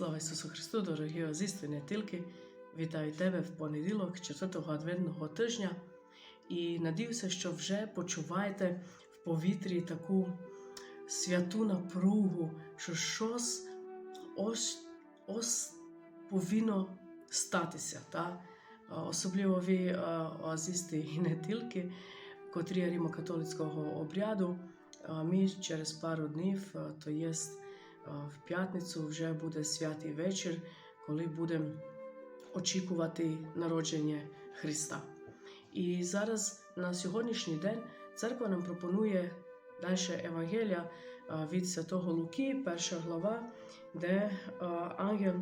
Слава Ісусу Христу, дорогі озісти, не тільки. Вітаю тебе в понеділок, 4-го адвентного тижня. І надіюся, що вже почуваєте в повітрі таку святу напругу, що щось ось, ось повинно статися. Та? Особливо ви оазісти і не тільки, котрі є римо-католицького обряду. Ми через пару днів, то є в п'ятницю, вже буде святий вечір, коли будемо очікувати народження Христа. І зараз на сьогоднішній день церква нам пропонує далі Евангелія від Святого Луки, перша глава, де ангел,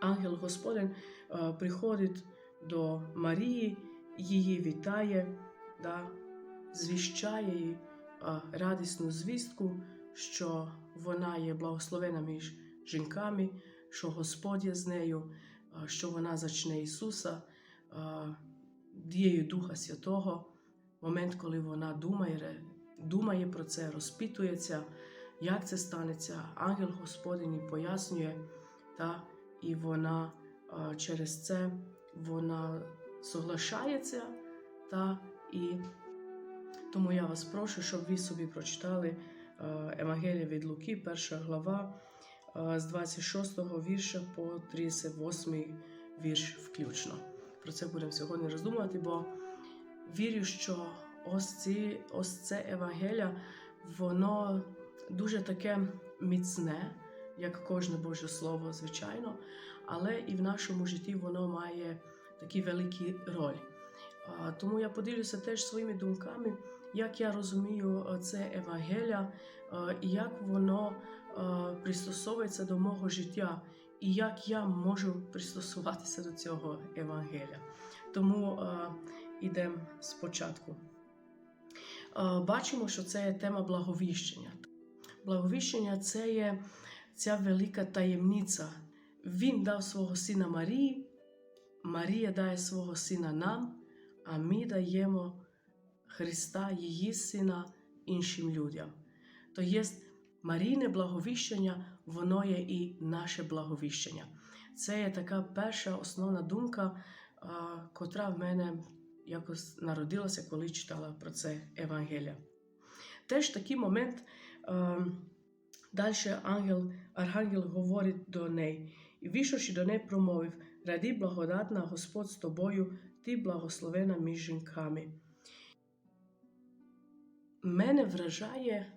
ангел Господень приходить до Марії, її вітає, да, звіщає їй радісну звістку, що вона є благословена між жінками, що Господь є з нею, а, що вона зачне Ісуса а, дією Духа Святого. Момент, коли вона думає, думає про це, розпитується, як це станеться, ангел Господень пояснює, та, і вона через це вона соглашається, та, і тому я вас прошу, щоб ви собі прочитали е, Евангелія від Луки, перша глава е, з 26 вірша по 38 вірш включно. Про це будемо сьогодні роздумувати, бо вірю, що ось, ці, ось це Евангелія, воно дуже таке міцне, як кожне Боже Слово, звичайно, але і в нашому житті воно має такі великі роль. А, Тому я поділюся теж своїми думками, як я розумію е, це Евангелія, е, і як воно е, пристосовується до мого життя, і як я можу пристосуватися до цього Евангелія. Тому йдемо спочатку. Бачимо, що це є тема благовіщення. Благовіщення це є ця велика таємниця. Він дав свого сина Марії, Марія дає свого сина нам, а ми даємо Христа, її сина іншим людям. То є Марійне благовіщення, воно є і наше благовіщення. Це є така перша основна думка, а, котра в мене якось народилася, коли читала про це Евангелія. Теж такий момент. А, Далі ангел, архангел говорить до неї, і вийшовши до неї, промовив: Ради благодатна Господь з тобою, ти благословена між жінками. Мене вражає,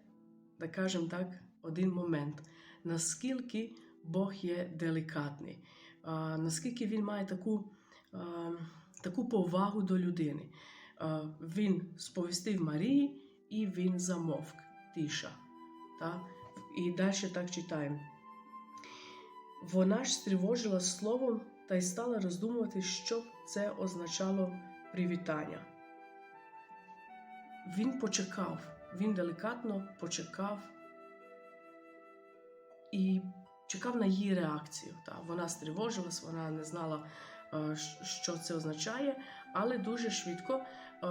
так кажемо так, один момент, наскільки Бог є делікатний, наскільки Він має таку, таку повагу до людини. Він сповістив Марії і він замовк, тиша. Так? І далі так читаємо. Вона ж стривожила словом та й стала роздумувати, що це означало привітання. Він почекав, він делікатно почекав і чекав на її реакцію. Та. Вона стривожилась, вона не знала, е, що це означає, але дуже швидко е,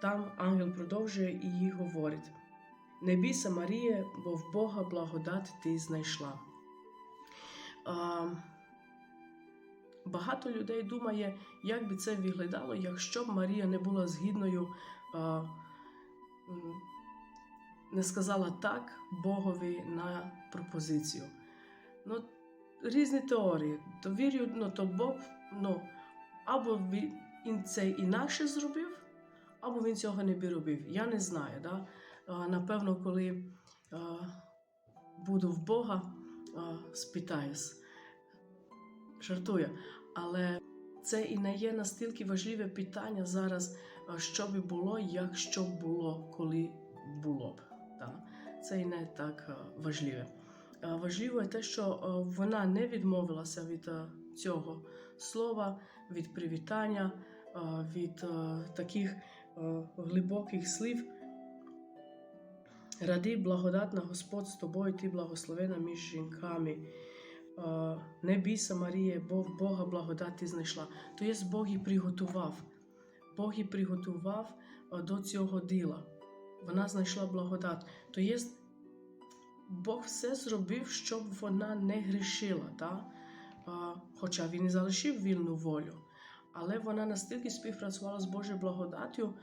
там ангел продовжує і їй говорить. Не бійся, Марія, бо в Бога благодать ти знайшла. Багато людей думає, як би це виглядало, якщо б Марія не була згідною, не сказала так Богові на пропозицію. Ну, Різні теорії. То вірю, ну, то Бог ну, або він це інакше зробив, або він цього не би робив. Я не знаю. Да? напевно, коли буду в Бога, спитаюсь. Жартую. Але це і не є настільки важливе питання зараз, що би було, якщо б було, коли було б. Це і не так важливе. Важливо те, що вона не відмовилася від цього слова, від привітання, від таких глибоких слів. Ради благодатна Господь з тобою, ти благословена між жінками. Не бійся, Марія, бо Бога благодать ти знайшла. То є Бог і приготував. Бог і приготував до цього діла. Вона знайшла благодать. То є Бог все зробив, щоб вона не грішила, та? хоча він і залишив вільну волю. Але вона настільки співпрацювала з Божою благодаттю,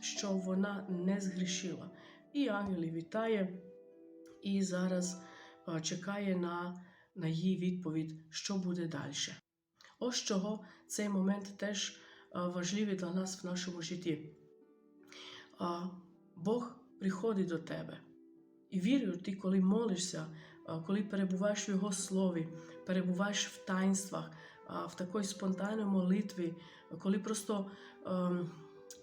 що вона не згрішила. І ангел її вітає, і зараз чекає на, на її відповідь, що буде далі. Ось чого цей момент теж а, важливий для нас в нашому житті. Бог приходить до тебе. І вірю, ти, коли молишся, коли перебуваєш в Його слові, перебуваєш в таїнствах, в такій спонтанній молитві, коли просто ем,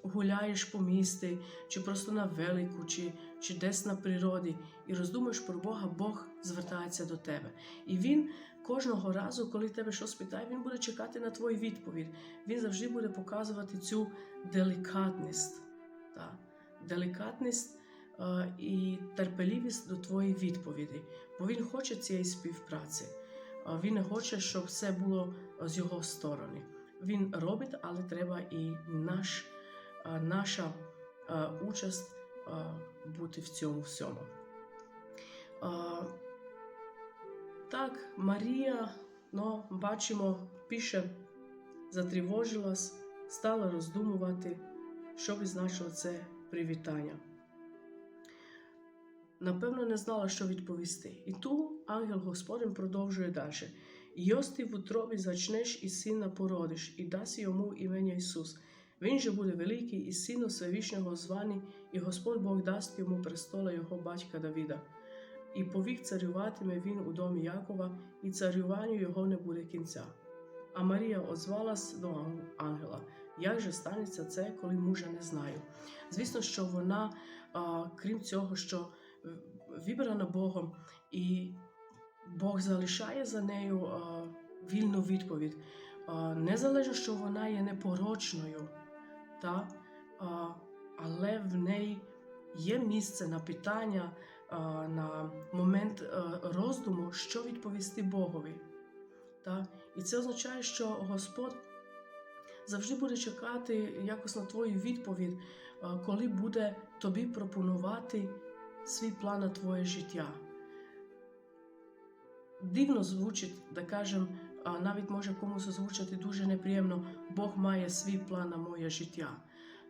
гуляєш по місті, чи просто на велику, чи, чи десь на природі, і роздумаєш про Бога, Бог звертається до тебе. І Він кожного разу, коли тебе щось питає, він буде чекати на твою відповідь. Він завжди буде показувати цю делікатність. Та, делікатність е, і терпеливість до твоєї відповіді, бо він хоче цієї співпраці. Е, Він не хоче, щоб все було з його сторони. Він робить, але треба і наш, наша участь бути в цьому всьому. Так, Марія, ну, бачимо, пише, затривожилась, стала роздумувати, що би значило це привітання. Напевно, не знала, що відповісти. І ту ангел Господень продовжує далі. Йости в утробі зачнеш і сина породиш, і дасть йому імення Ісус. Він же буде великий і сину Всевишнього званий, і Господь Бог дасть йому престола його батька Давіда. І повік царюватиме він у домі Якова, і царюванню його не буде кінця. А Марія озвалась до ан- ангела. Як же станеться це, коли мужа не знаю? Звісно, що вона, а, крім цього, що вибрана Богом, і Бог залишає за нею а, вільну відповідь. А, незалежно, що вона є непорочною, та, а, але в неї є місце на питання, а, на момент а, роздуму, що відповісти Богові. Та? І це означає, що Господь завжди буде чекати якось на твою відповідь, коли буде тобі пропонувати свій план на твоє життя. Дивно звучить, да кажем, навіть може комусь звучати дуже неприємно, Бог має свій план на моє життя.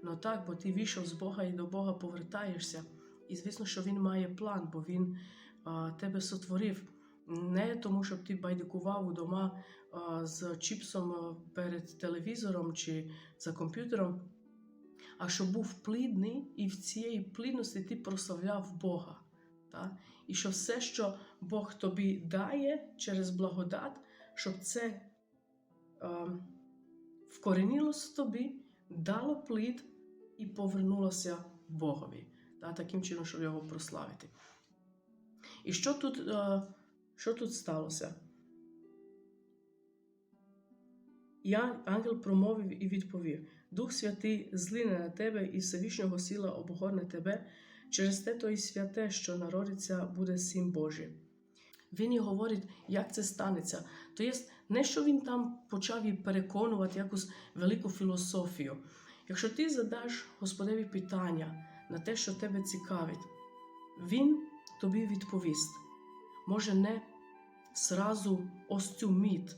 Ну так, бо ти вийшов з Бога і до Бога повертаєшся. І звісно, що Він має план, бо Він а, тебе сотворив. Не тому, щоб ти байдикував удома а, з чіпсом перед телевізором чи за комп'ютером, а щоб був плідний, і в цієї плідності ти прославляв Бога. Та? І що все, що Бог тобі дає через благодат, щоб це е, вкоренілося в тобі, дало плід і повернулося Богові. Та? Таким чином, щоб його прославити. І що тут, е, що тут сталося? Я, ангел промовив і відповів: Дух Святий злине на тебе, і Всевишнього сила обгорне тебе, через те то і святе, що народиться, буде син Божий. Він і говорить, як це станеться. То є не що він там почав її переконувати якусь велику філософію. Якщо ти задаш Господеві питання на те, що тебе цікавить, він тобі відповість. Може, не зразу ось цю міт.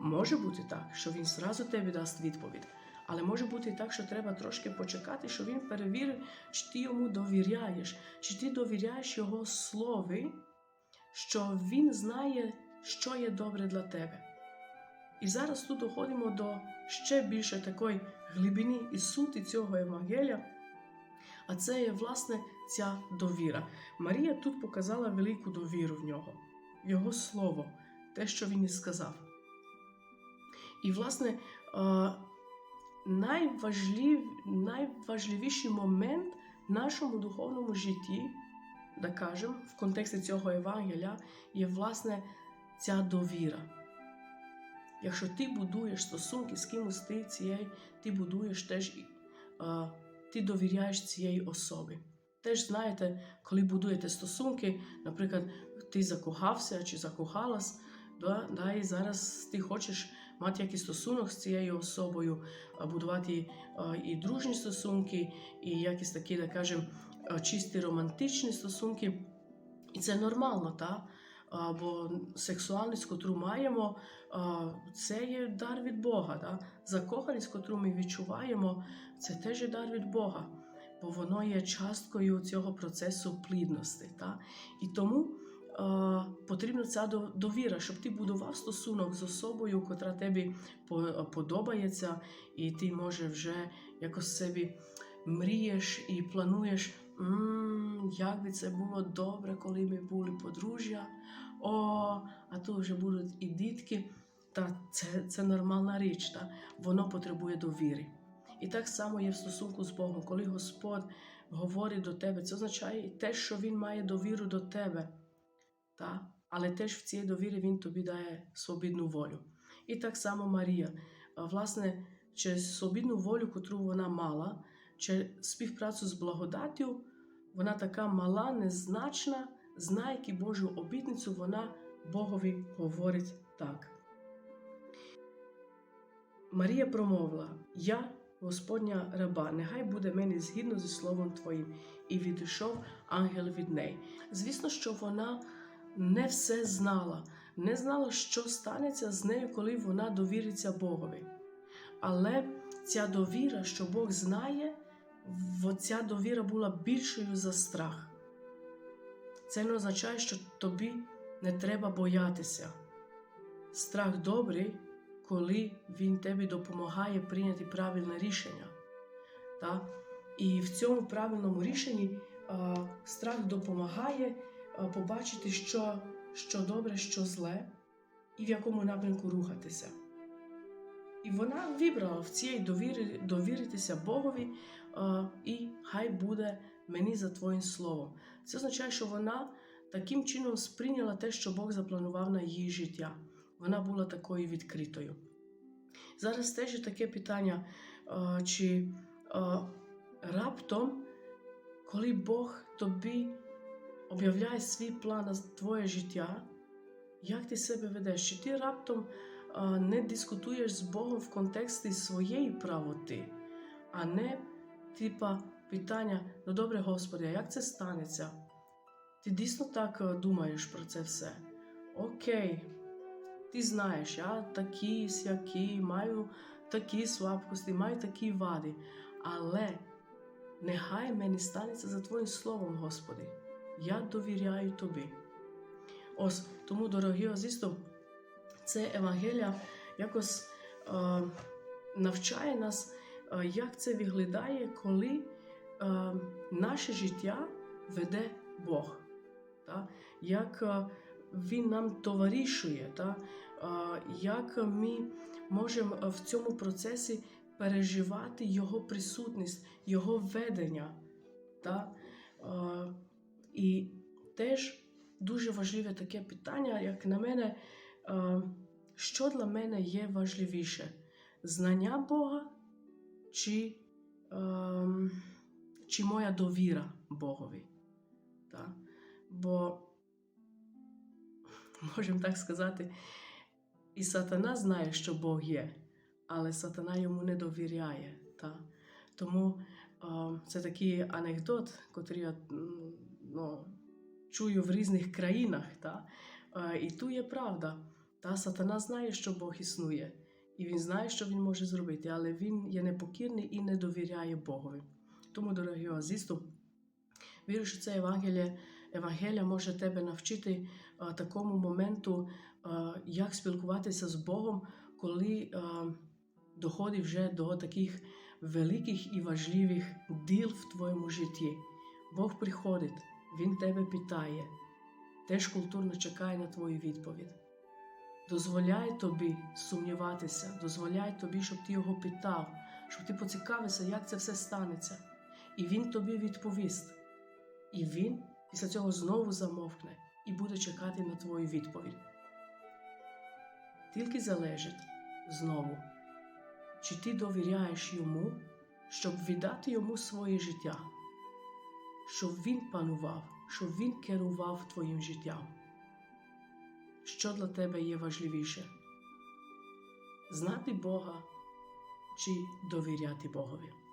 Може бути так, що він зразу тобі дасть відповідь, але може бути і так, що треба трошки почекати, що він перевірить, чи ти йому довіряєш, чи ти довіряєш його слові, що він знає, що є добре для тебе. І зараз тут доходимо до ще більше такої глибини і суті цього Євангелія, а це є власне ця довіра. Марія тут показала велику довіру в нього, його слово, те, що він і сказав. І, власне, е, найважлив, найважливіший момент в нашому духовному житті, да кажемо, в контексті цього Євангелія, є власне ця довіра. Якщо ти будуєш стосунки з кимось ти цієї, ти будуєш теж, е, ти довіряєш цієї особи. Теж знаєте, коли будуєте стосунки, наприклад, ти закохався чи закохалась, да, да, і зараз ти хочеш мати якийсь стосунок з цією особою, будувати а, і дружні стосунки, і якісь такі, так кажемо, чисті романтичні стосунки. І це нормально, та? Бо сексуальність, котру маємо, це є дар від Бога. Та? Закоханість, котру ми відчуваємо, це теж є дар від Бога, бо воно є часткою цього процесу плідності. Та? І тому потрібна ця до- довіра, щоб ти будував стосунок з особою, котра тобі подобається, і ти може вже якось собі мрієш і плануєш. «М, як би це було добре, коли ми були подружжя. О, а то вже будуть і дітки. Та це, це нормальна річ, та? воно потребує довіри. І так само є в стосунку з Богом, коли Господь говорить до тебе, це означає те, що Він має довіру до тебе. Та? Але теж в цій довірі Він тобі дає свобідну волю. І так само Марія, власне, через свобідну волю, котру вона мала, через співпрацю з благодаттю, вона така мала, незначна, знає, які Божу обітницю вона Богові говорить так. Марія промовила: Я, Господня раба, нехай буде мені згідно зі словом Твоїм, і відійшов ангел від неї. Звісно, що вона не все знала, не знала, що станеться з нею, коли вона довіриться Богові. Але ця довіра, що Бог знає, ця довіра була більшою за страх. Це не означає, що тобі не треба боятися. Страх добрий, коли він тобі допомагає прийняти правильне рішення. Та? І в цьому правильному рішенні а, страх допомагає а, побачити, що, що добре, що зле, і в якому напрямку рухатися. І вона вибрала в цій довірі, довіритися Богові, і хай буде мені за Твоїм словом. Це означає, що вона таким чином сприйняла те, що Бог запланував на її життя. Вона була такою відкритою. Зараз теж таке питання, чи раптом, коли Бог тобі об'являє свій план на твоє життя, як ти себе ведеш? Чи ти раптом не дискутуєш з Богом в контексті своєї правоти, а не типа питання: ну добре, Господи, а як це станеться? Ти дійсно так е, думаєш про це все? Окей, ти знаєш, я такий, сякий, маю такі слабкості, маю такі вади, але нехай мені станеться за Твоїм словом, Господи. Я довіряю Тобі. Ось тому, дорогі азісто, це Евангелія якось е, навчає нас, як це виглядає, коли е, наше життя веде Бог. Як е, Він нам товаришує, е, як ми можемо в цьому процесі переживати Його присутність, Його ведення. Е, і теж дуже важливе таке питання, як на мене, е, що для мене є важливіше: знання Бога чи, е, чи моя довіра Богові? Та? Бо, можемо так сказати, і сатана знає, що Бог є, але сатана йому не довіряє. Та? Тому е, це такий анекдот, який я ну, чую в різних країнах. Та? Е, і тут є правда. Та сатана знає, що Бог існує, і він знає, що він може зробити, але він є непокірний і не довіряє Богові. Тому, дорогі азісту, вірю, що це Евангеліє, Евангелія може тебе навчити а, такому моменту, а, як спілкуватися з Богом, коли а, доходить вже до таких великих і важливих діл в твоєму житті. Бог приходить, Він тебе питає, теж культурно чекає на твою відповідь. Дозволяй тобі сумніватися, дозволяй тобі, щоб ти його питав, щоб ти поцікавився, як це все станеться. І він тобі відповість. І він після цього знову замовкне і буде чекати на твою відповідь. Тільки залежить знову, чи ти довіряєш йому, щоб віддати йому своє життя, щоб він панував, щоб він керував твоїм життям. Що для тебе є важливіше? Знати Бога чи довіряти Богові?